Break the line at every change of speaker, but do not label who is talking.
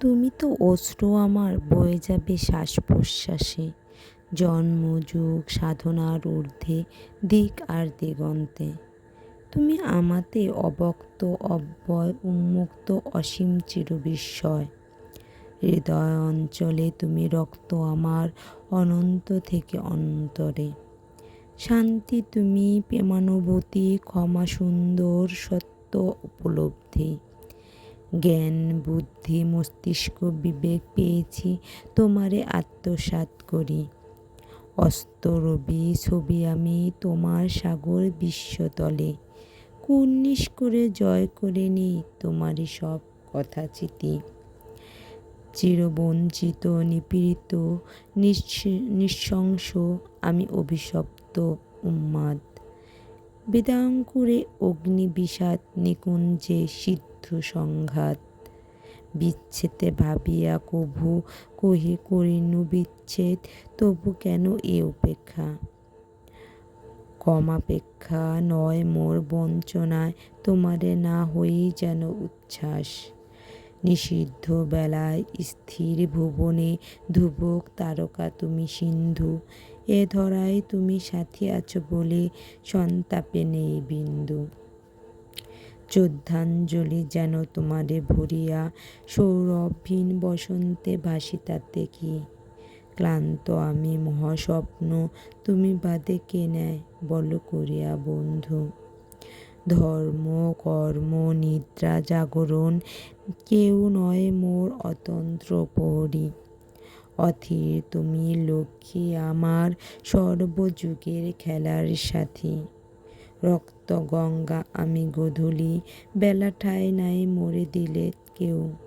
তুমি তো অশ্রু আমার বয়ে যাবে শ্বাস প্রশ্বাসে জন্ম, যুগ, সাধনার ঊর্ধ্বে, দিক আর দিগন্তে। তুমি আমাতে অবক্ত, অব্যয়, উন্মুক্ত, অসীম চিরবিস্ময়। হৃদয় অঞ্চলে তুমি রক্ত আমার অনন্ত থেকে অন্তরে। শান্তি তুমি প্রেমানুভূতি, ক্ষমা সুন্দর সত্য উপলব্ধি। জ্ঞান, বুদ্ধি, মস্তিষ্ক, বিবেক পেয়েছি, তোমারে আত্মসাৎ করি। অস্ত রবি, ছবি আমি তোমার সাগর বিশ্বতলে কুর্নিশ করে জয় করে নিই তোমারই সব কথা চিতি। চিরবঞ্চিত, নিপীড়িত নিঃশংস আমি অভিশপ্ত উন্মাদ বেদাঙ্কুরে অগ্নিবিষাদ নিকুঞ্জে সিদ্ধ সংঘাত বিচ্ছেদে ভাবিয়া কভু কহি, করিনু বিচ্ছেদ, তবু কেন এ উপেক্ষা? কমাপেক্ষা নয় মোর বঞ্চনায়, তোমারে না হয়েই যেন উচ্ছ্বাস। নিষিদ্ধ বেলায় স্থির ভুবনে ধুবক তারকা তুমি সিন্ধু, এ ধরায় তুমি সাথী আছো বলে সন্তাপে নেই বিন্দু। শ্রদ্ধাঞ্জলি যেন তোমারে ভরিয়া সৌরভহীন বসন্তে ভাসিতা দেখি। ক্লান্ত আমি মহাস্বপ্ন তুমি বাদে কে নেয় বল করিয়া বন্ধু। ধর্ম, কর্ম, নিদ্রা, জাগরণ কেউ নয় মোর অতন্ত্র প্রহরী অথির তুমি লক্ষ্মী আমার সর্বযুগের খেলার সাথী। রক্ত গঙ্গা আমি গধূলি বেলা ঠায় নাই মরে দিলে কেউ।